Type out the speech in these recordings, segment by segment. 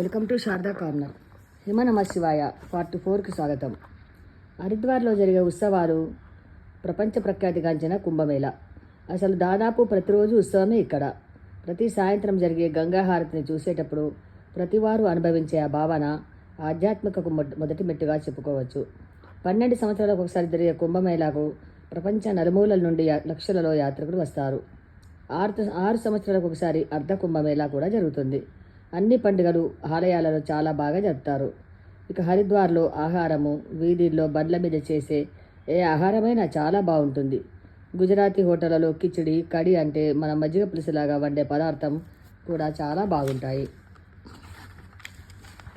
Welcome to Sharada corner హిమ నమ శివాయ పార్ట్ ఫోర్కి స్వాగతం. హరిద్వార్లో జరిగే ఉత్సవాలు ప్రపంచ ప్రఖ్యాతిగాంచిన కుంభమేళ. అసలు దాదాపు ప్రతిరోజు ఉత్సవమే ఇక్కడ. ప్రతి సాయంత్రం జరిగే గంగాహారతిని చూసేటప్పుడు ప్రతివారు అనుభవించే ఆ భావన ఆధ్యాత్మికకు మొదటి మెట్టుగా చెప్పుకోవచ్చు. పన్నెండు సంవత్సరాలకు ఒకసారి జరిగే కుంభమేళాకు ప్రపంచ నలుమూలల నుండి లక్షలలో యాత్రికులు వస్తారు. ఆరు ఆరు సంవత్సరాలకు ఒకసారి అర్ధ కుంభమేళా కూడా జరుగుతుంది. అన్ని పండుగలు ఆలయాలలో చాలా బాగా జరుపుతారు. ఇక హరిద్వార్లో ఆహారము వీధుల్లో బండ్ల మీద చేసే ఏ ఆహారమైనా చాలా బాగుంటుంది. గుజరాతీ హోటళ్ళలో కిచిడి కడి అంటే మన మజ్జిగ పులుసులాగా వండే పదార్థం కూడా చాలా బాగుంటాయి.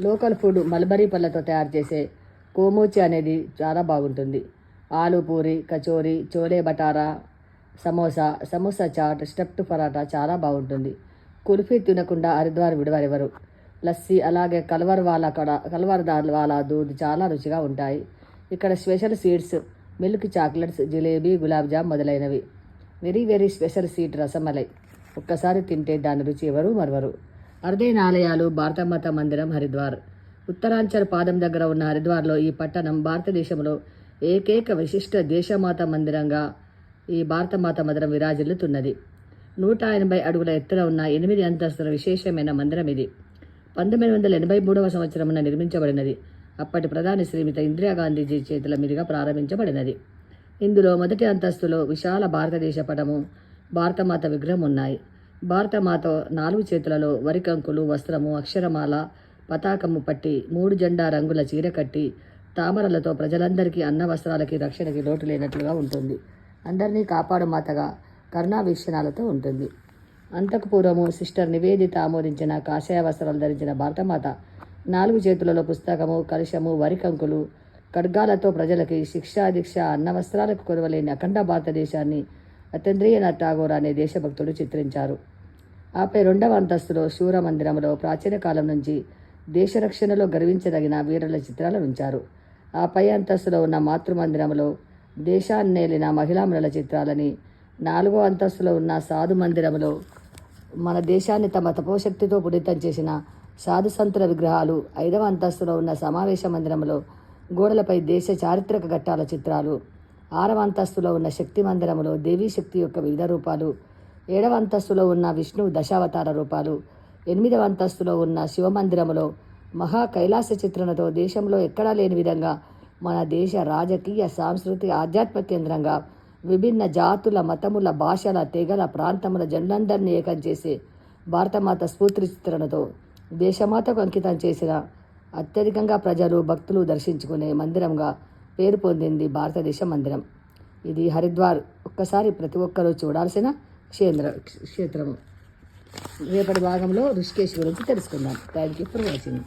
లోకల్ ఫుడ్ మల్బరీ పళ్ళతో తయారు చేసే కోమోచి అనేది చాలా బాగుంటుంది. ఆలు పూరి కచోరీ చోలే బటారా సమోసా సమోసా చాట్ స్టెప్డ్ పరాటా చాలా బాగుంటుంది. కుల్ఫీ తినకుండా హరిద్వార్ విడవరెవరు? లస్సీ అలాగే కలవర్ వాలా కడ కల్వర్ దాల్ దూద్ చాలా రుచిగా ఉంటాయి. ఇక్కడ special sweets milk chocolates jalebi gulab jamun మొదలైనవి. Very very special sweet rasmalai. ఒక్కసారి తింటే దాని రుచి ఎవరు మరవరు. అరుదైన ఆలయాలు భారతమాత మందిరం హరిద్వార్. ఉత్తరాంచల్ పాదం దగ్గర ఉన్న హరిద్వార్లో ఈ పట్టణం భారతదేశంలో ఏకైక విశిష్ట దేశమాత మందిరంగా ఈ భారతమాత మందిరం విరాజిల్లుతున్నది. నూట ఎనభై అడుగుల ఎత్తున ఉన్న ఎనిమిది అంతస్తుల విశేషమైన మందిరం ఇది. పంతొమ్మిది వందల ఎనభై మూడవ సంవత్సరమున నిర్మించబడినది. అప్పటి ప్రధాని శ్రీమిత ఇందిరాగాంధీజీ చేతుల మీదుగా ప్రారంభించబడినది. ఇందులో మొదటి అంతస్తులో విశాల భారతదేశ పటము భారతమాత విగ్రహం ఉన్నాయి. భారతమాత నాలుగు చేతులలో వరికంకులు వస్త్రము అక్షరమాల పతాకము పట్టి మూడు జెండా రంగుల చీర కట్టి తామరలతో ప్రజలందరికీ అన్న వస్త్రాలకి రక్షణకి లోటు లేనట్లుగా ఉంటుంది. అందరినీ కాపాడు మాతగా కరుణా వీక్షణాలతో ఉంటుంది. అంతకు పూర్వము సిస్టర్ నివేదిత ఆమోదించిన కాషాయ వస్త్రాలు ధరించిన భారతమాత నాలుగు చేతులలో పుస్తకము కలుషము వరికంకులు ఖడ్గాలతో ప్రజలకి శిక్షా దీక్ష అన్న వస్త్రాలకు కొరవలేని అఖండ భారతదేశాన్ని అతేంద్రియనాథ్ ఠాగూర్ అనే దేశభక్తుడు చిత్రించారు. ఆపై రెండవ అంతస్తులో శూర మందిరంలో ప్రాచీన కాలం నుంచి దేశ రక్షణలో గర్వించదగిన వీరుల చిత్రాలు ఉంచారు. ఆ పై అంతస్తులో ఉన్న మాతృమందిరంలో దేశాన్నేలిన మహిళామణుల చిత్రాలని నాలుగో అంతస్తులో ఉన్న సాధు మందిరంలో మన దేశాన్ని తమ తపోశక్తితో పునీతం చేసిన సాధు సంతుల విగ్రహాలు ఐదవ అంతస్తులో ఉన్న సమావేశ మందిరంలో గోడలపై దేశ చారిత్రక ఘట్టాల చిత్రాలు ఆరవ అంతస్తులో ఉన్న శక్తి మందిరంలో దేవీ శక్తి యొక్క వివిధ రూపాలు ఏడవ అంతస్తులో ఉన్న విష్ణు దశావతార రూపాలు ఎనిమిదవ అంతస్తులో ఉన్న శివమందిరములో మహా కైలాస చిత్రణతో దేశంలో ఎక్కడా లేని విధంగా మన దేశ రాజకీయ సాంస్కృతిక ఆధ్యాత్మ కేంద్రంగా విభిన్న జాతుల మతముల భాషల తెగల ప్రాంతముల జనులందరినీ ఏకం చేసే భారతమాత స్ఫూర్తి చిత్రణతో దేశమాతకు అంకితం చేసిన అత్యధికంగా ప్రజలు భక్తులు దర్శించుకునే మందిరంగా పేరు పొందింది భారతదేశ మందిరం. ఇది హరిద్వార్ ఒక్కసారి ప్రతి ఒక్కరూ చూడాల్సిన క్షేత్ర క్షేత్రము. రేపటి భాగంలో ఋషికేశ్ గురించి తెలుసుకుందాం. Thank you for watching